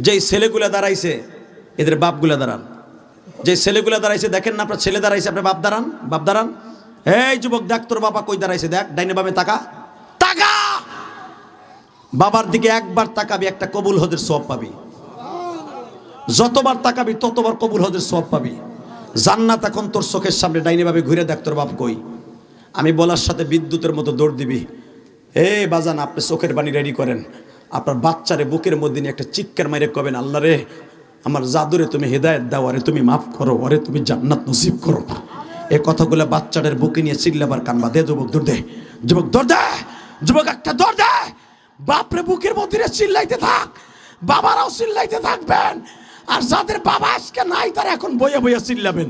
যেই ছেলেগুলা দাঁড়াইছে, এদের বাপগুলা দাঁড়ান। যে ছেলেগুলা দাঁড়াইছে, দেখেন না আপনার ছেলে দাঁড়াইছে, আপনার বাপ দাঁড়ান বাপ দাঁড়ান। এই যুবক, দেখ তোর বাবা কই দাঁড়াইছে, দেখ, ডাইনে বামে তাকা। তাকা! বাবার দিকে একবার তাকাবি, একটা কবুল হদের সব পাবি। যতবার তাকাবি, ততবার কবুল হদের সব পাবি। জান্নাত এখন তোর চোখের সামনে, ডাইনে ভাবে ঘুরে দেখ তোর বাপ কই। আমি বলার সাথে বিদ্যুতের মতো দৌড় দিবি। এ বাজান, আপনি চোখের বাণী রেডি করেন। আপনার বাচ্চারে বুকের মধ্যে নিয়ে একটা চিৎকার মাইরে কবেন, আল্লাহ রে, আমার জাদুরে তুমি হেদায়ত দাও, আরে তুমি মাফ করো, আরে তুমি জান্নাত নসিব করো এ কথাগুলো বাচ্চাদের বুকে নিয়ে চিল্লাবার কানবা দে যুবক দৌড় দে, যুবক দৌড় দে, যুবক একটা দৌড় দে, বাপরে বুকের মধ্যে চিল্লাইতে থাক, বাবারাও চিল্লাইতে থাকবেন, আর যাদের বাবা আজকে নাই, তারা এখন বইয়ে বইয়ে চিল্লাবেন।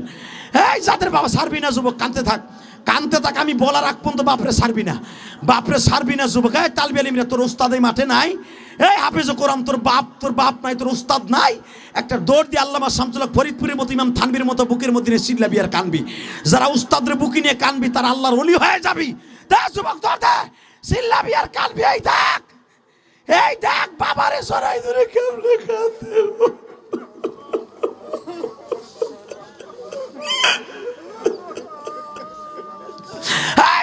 এই যাদের বাবা সারবি না, যুবক কানতে থাক কানতে থাক, আমি বলার আগ পর্যন্ত বাপরে সারবি না। বাপরে সারবি না যুবক, এই তালবি আলিমরা তোর উস্তাদ এই মাঠে নাই? এই হাফিজ কোরআন, তোর বাপ তোর বাপ নাই, তোর উস্তাদ নাই? একটা দৌড় দিয়ে আল্লামা শামসুল্লাহ ফরিদপুরের মতো, ইমাম থানবির মতো, বুকের মধ্যে নিয়ে চিল্লাবি আর কানবি। যারা উস্তাদের বুকি নিয়ে কানবি, তারা আল্লাহর অলি হয়ে যাবি। দেখ যুবক, দৌড় দে। চিল্লাবি আর কানবি, এই দেখ। এই দেখ, বাবারে সরাই ধরে কেমনে কাঁদে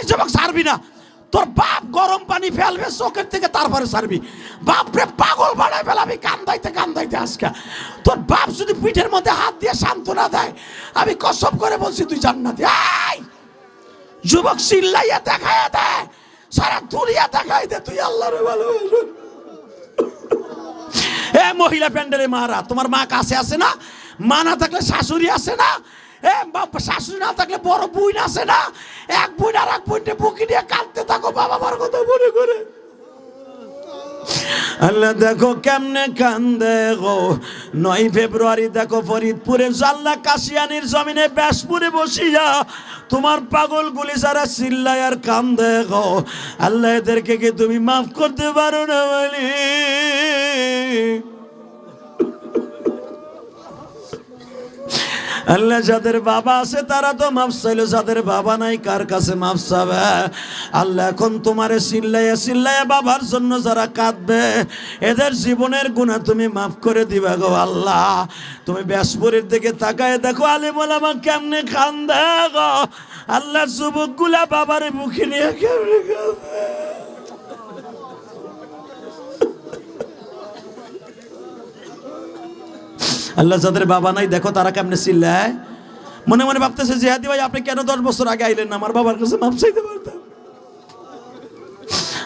যুবক, ছাড়বি না। তোর বাপ গরম পানি ফেলবে চোখের থেকে তারপরে ছাড়বি। বাপরে পাগল বানায় ফেলাবি, কান্দাইতে কান্দাইতে আজকে। তোর বাপ যদি পিঠের মধ্যে হাত দিয়ে সান্ত্বনা দেয়, আমি কসম করে বলছি, তুই জান্নাতি। এই, যুবক চিল্লাইয়া দেখাইয়া দে, সারা দুনিয়া দেখাই দে, তুই আল্লাহরে ভালোবাসো এ মহিলা প্যান্ডেলে মারা, তোমার মা কাছে আছে না? মা না থাকলে শাশুড়ি আছে না? শাশুড়ি না থাকলে বড় বুইন আছে না? এক বুইন আর এক বুইনকে বুকি নিয়ে কাঁদতে থাকো, বাবা মার কথা মনে করে। আল্লাহ দেখো কেমনে কান্দে গো। নয় ফেব্রুয়ারি দেখো ফরিদপুরে জাল্লা কাশিয়ানির জমিনে ব্যাসপুরে বসিয়া তোমার পাগল গুলি যারা চিল্লায় আর কান্দে গো। আল্লাহ এদেরকে কি তুমি মাফ করতে পারো না বলি? আল্লাহ যাদের বাবা আছে, তারা তো মাফ চাইলো। যাদের বাবা নাই, কার কাছে মাফ চাবে? আল্লাহ এখন তোমারে চিল্লাইয়া চিল্লাইয়া বাবার জন্য যারা কাঁদবে, এদের জীবনের গুণা তুমি মাফ করে দিবা গো আল্লাহ। তুমি ব্যাসপুরের দিকে তাকায় দেখো আলী আমার কেমনে কান্দে গো? আল্লাহ যুবকগুলা বাবারে মুখে নিয়ে কেমনে কান্দে? আল্লাহ যাদের বাবা নাই, দেখো তারা কেমনে চিল্লায়? মনে মনে ভাবতেছে, জিহাদি ভাই, আপনি কেন দশ বছর আগে আইলেন? আমার বাবার কাছে মাপ চাইতে পারতাম।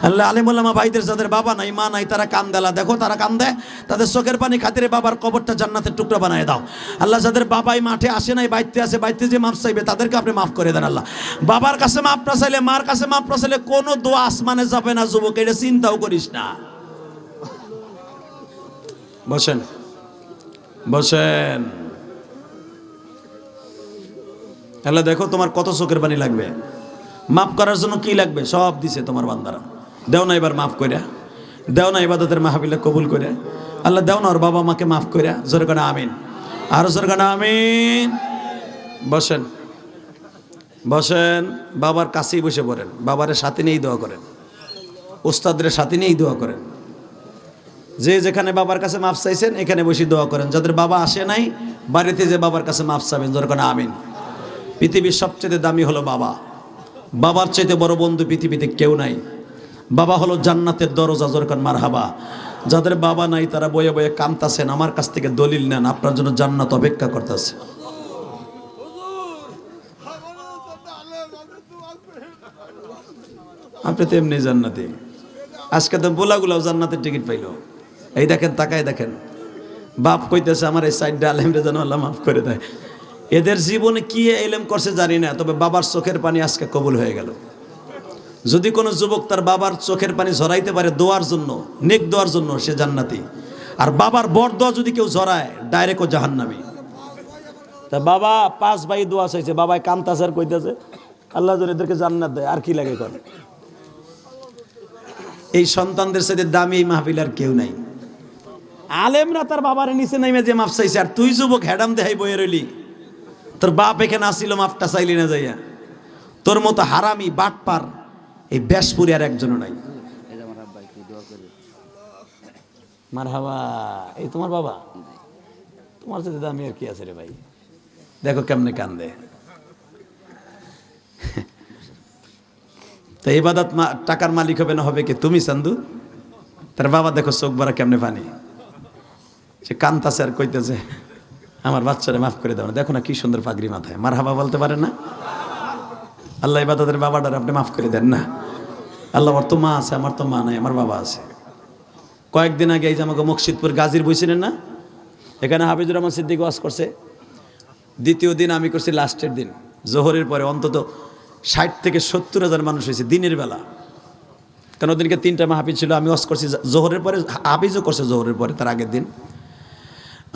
আল্লাহ আলিমুল্লামা ভাইদের যাদের বাবা নাই, মা নাই, তারা কান দেলা। দেখো তারা কান দেয়, তাদের চোখের পানি খাতিরে বাবার কবরটা জান্নাতের টুকরা বানায় দাও। আল্লাহ যাদের বাবাই মাঠে আসে নাই, বাইতে আসে, বাইতে যে মাফ চাইবে, তাদেরকে আপনি মাফ করে দেন আল্লাহ। বাবার কাছে মাপ না চাইলে, মার কাছে মাপ না চাইলে কোনো দোয়া আসমানে যাবে না, যুবক, এটা চিন্তাও করিস না। বসেন। বসেন। আল্লাহ দেখো তোমার কত চোখের পানি লাগবে। মাফ করার জন্য কি লাগবে? সব দিছে তোমার বান্দারা। দেও না এবার মাফ করে দেও না ইবাদতের মাহবিলে কবুল করে আল্লাহ দেও না ওর বাবা মাকে মাফ করে জোরে কানা আমিন। আরও জোরে কানা আমিন। বসেন। বসেন। বাবার কাছেই বসে পড়েন। বাবারের সাথে নিয়েই দোয়া করেন। ওস্তাদের সাথে নিয়েই দোয়া করেন। যে যেখানে বাবার কাছে মাফ চাইছেন, এখানে বসে দোয়া করেন। যাদের বাবা আসে নাই, বাড়িতে যে বাবার কাছে মাফ চাবেন যেরকম আমিন। পৃথিবীর সবচেয়ে দামি হলো বাবা। বাবার চাইতে বড় বন্ধু পৃথিবীতে কেউ নাই। বাবা হলো জান্নাতের দরজা জরকান মার হাবা যাদের বাবা নাই, তারা বয়ে বয়ে কামতাছেন আমার কাছ থেকে দলিল নেন, আপনার জন্য জান্নাত অপেক্ষা করতেছে। আপনি তো এমনি জান্নাতি। আজকে তো বোলাগুলাও জান্নাতের টিকিট পাইলো। এই দেখেন, তাকায় দেখেন। বাপ কইতেছে, আমার এই সাইডটা আলেমরে যেন আল্লাহ মাফ করে দেয়। এদের জীবনে কি এলেম করছে জানি না, তবে বাবার চোখের পানি আজকে কবুল হয়ে গেল। যদি কোনো যুবক তার বাবার চোখের পানি ঝরাইতে পারে দোয়ার জন্য, নেক দোয়ার জন্য, সে জান্নাতি। আর বাবার বর দোয়া যদি কেউ ঝরায়, ডাইরেক্ট ও জাহান্নামি। তা বাবা, পাঁচ ভাই দোয়া চাইছে, বাবাই কামতাছে আর কইতেছে, আল্লাহ যদি এদেরকে জান্নাত দেয়, আর কি লাগে করে? এই সন্তানদের সাথে দামি এই মাহফিল আর কেউ নাই। আলেমরা তার বাবার নিচে নাইমে যে মাফ চাইছে, আর তুই যুবক হ্যাডাম দেখাই বয়ে রইলি। তোর বাপ এখানে আসিল মাফটা চাইলি না যাইয়া। তোর মতো হারামি, বাটপার, এই ব্যাসপুরি আর একজনও নাই। মার হাবা এই তোমার বাবা? তোমার সাথে দামি আর কি আছে রে ভাই? দেখো কেমনে কান্দে। তো এবাদত টাকার মালিক হবে না, হবে কি? তুমি, চান্দু? তার বাবা দেখো চোখ বড়া কেমনে পানি। সে কান্তাছে আর কইতেছে, আমার বাচ্চারে মাফ করে দাও না। দেখো না কি সুন্দর পাগড়ি মাথায়। মার হাবা বলতে পারে না? আল্লাহ ইবাদতের বাবাটার আপনি মাফ করে দেন না। আল্লাহ, আমার তো মা আছে, আমার তো মা নাই, আমার বাবা আছে। কয়েকদিন আগে এই যে আমাকে মুর্শিদপুর গাজীর বইছিলেন না? এখানে হাফিজুর রহমান সিদ্দিক ওয়াজ করছে। দ্বিতীয় দিন আমি করছি লাস্টের দিন। জোহরের পরে অন্তত ষাট থেকে সত্তর হাজার মানুষ হয়েছে দিনের বেলা। কারণ ওদিনকে তিনটা মাহাফিজ ছিল, আমি ওয়াজ করছি জোহরের পরে, হাফিজও করছে জোহরের পরে, তার আগের দিন।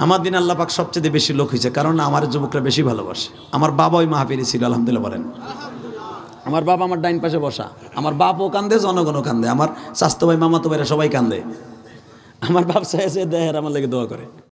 আমার দিন আল্লাহ পাক সবচেয়ে বেশি লোক হয়েছে, কারণ আমার যুবকরা বেশি ভালোবাসে। আমার বাবা ওই মাহাফিরি ছিল, আলহামদুলিল্লাহ বলেন। আমার বাবা আমার ডাইন পাশে বসা, আমার বাপও কান্দে, জনগণও কান্দে, আমার স্বাস্থ্য ভাই মামাতো ভাইরা সবাই কান্দে। আমার বাপ সাহেব দেহের আমার লেগে দোয়া করে।